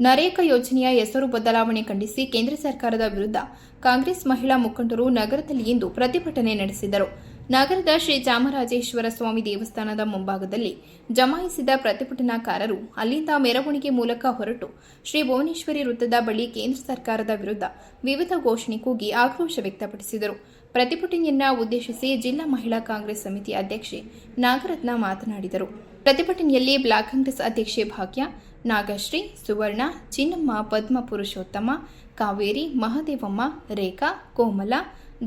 ನರೇಗಾ ಯೋಜನೆಯ ಹೆಸರು ಬದಲಾವಣೆ ಖಂಡಿಸಿ ಕೇಂದ್ರ ಸರ್ಕಾರದ ವಿರುದ್ಧ ಕಾಂಗ್ರೆಸ್ ಮಹಿಳಾ ಮುಖಂಡರು ನಗರದಲ್ಲಿ ಇಂದು ಪ್ರತಿಭಟನೆ ನಡೆಸಿದರು. ನಗರದ ಶ್ರೀ ಚಾಮರಾಜೇಶ್ವರ ಸ್ವಾಮಿ ದೇವಸ್ಥಾನದ ಮುಂಭಾಗದಲ್ಲಿ ಜಮಾಯಿಸಿದ ಪ್ರತಿಭಟನಾಕಾರರು ಅಲ್ಲಿಂದ ಮೆರವಣಿಗೆ ಮೂಲಕ ಹೊರಟು ಶ್ರೀ ಭುವನೇಶ್ವರಿ ವೃತ್ತದ ಬಳಿ ಕೇಂದ್ರ ಸರ್ಕಾರದ ವಿರುದ್ಧ ವಿವಿಧ ಘೋಷಣೆ ಕೂಗಿ ಆಕ್ರೋಶ ವ್ಯಕ್ತಪಡಿಸಿದರು. ಪ್ರತಿಭಟನೆಯನ್ನ ಉದ್ದೇಶಿಸಿ ಜಿಲ್ಲಾ ಮಹಿಳಾ ಕಾಂಗ್ರೆಸ್ ಸಮಿತಿ ಅಧ್ಯಕ್ಷೆ ನಾಗರತ್ನ ಮಾತನಾಡಿದರು. ಪ್ರತಿಭಟನೆಯಲ್ಲಿ ಬ್ಲಾಕ್ ಕಾಂಗ್ರೆಸ್ ಅಧ್ಯಕ್ಷೆ ಭಾಗ್ಯ, ನಾಗಶ್ರೀ, ಸುವರ್ಣ, ಚಿನ್ನಮ್ಮ, ಪದ್ಮ ಪುರುಷೋತ್ತಮ, ಕಾವೇರಿ, ಮಹದೇವಮ್ಮ, ರೇಖಾ, ಕೋಮಲ,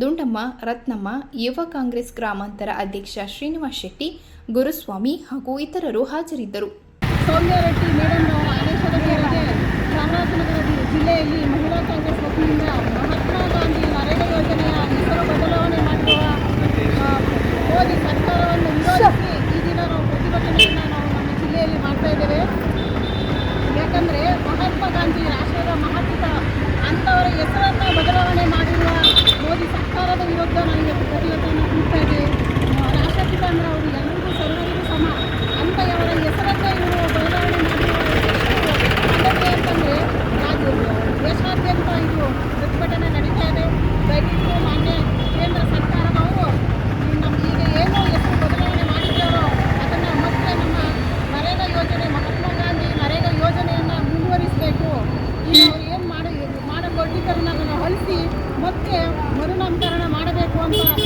ದುಂಡಮ್ಮ, ರತ್ನಮ್ಮ, ಯುವ ಕಾಂಗ್ರೆಸ್ ಗ್ರಾಮಾಂತರ ಅಧ್ಯಕ್ಷ ಶ್ರೀನಿವಾಸ್ ಶೆಟ್ಟಿ, ಗುರುಸ್ವಾಮಿ ಹಾಗೂ ಇತರರು ಹಾಜರಿದ್ದರು. ಹೆಸರನ್ನು ಬದಲಾವಣೆ ಮಾಡಿರುವ ಮೋದಿ ಸರ್ಕಾರದ ವಿರುದ್ಧ ನನಗೆ ಪ್ರತಿಭಟನೆ ಕೂಡ್ತಾ ಆ, ರಾಷ್ಟ್ರಪಿತ ಅಂದ್ರೆ ಅವರು ಎಲ್ಲರಿಗೂ ಸರ್ವರಿಗೂ ಸಮ. ಅಂತ ಅವರ ಹೆಸರನ್ನ ಇವರು ಬದಲಾವಣೆ ಮಾಡಿರುವ ಅಂತಂದರೆ ರಾಜ್ಯ ದೇಶಾದ್ಯಂತ ಇದು ಪ್ರತಿಭಟನೆ ನಡೀತಾ ಇದೆ. ದಯವಿಟ್ಟು ಮಾನ್ಯ Mommy.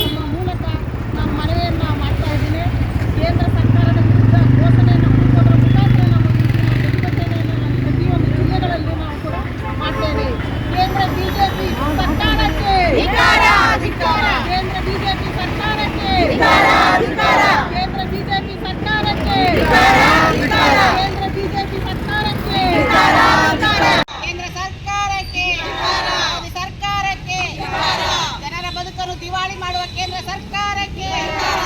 ಧಿಕ್ಕಾರ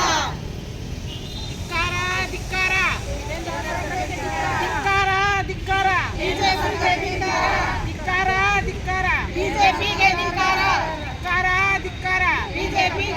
ಧಿಕ್ಕಾರ ಧಿಕ್ಕಾರ. ಧಿಕ್ಕಾರ ಧಿಕ್ಕಾರ ಧಿಕ್ಕಾರ ಬಿಜೆಪಿ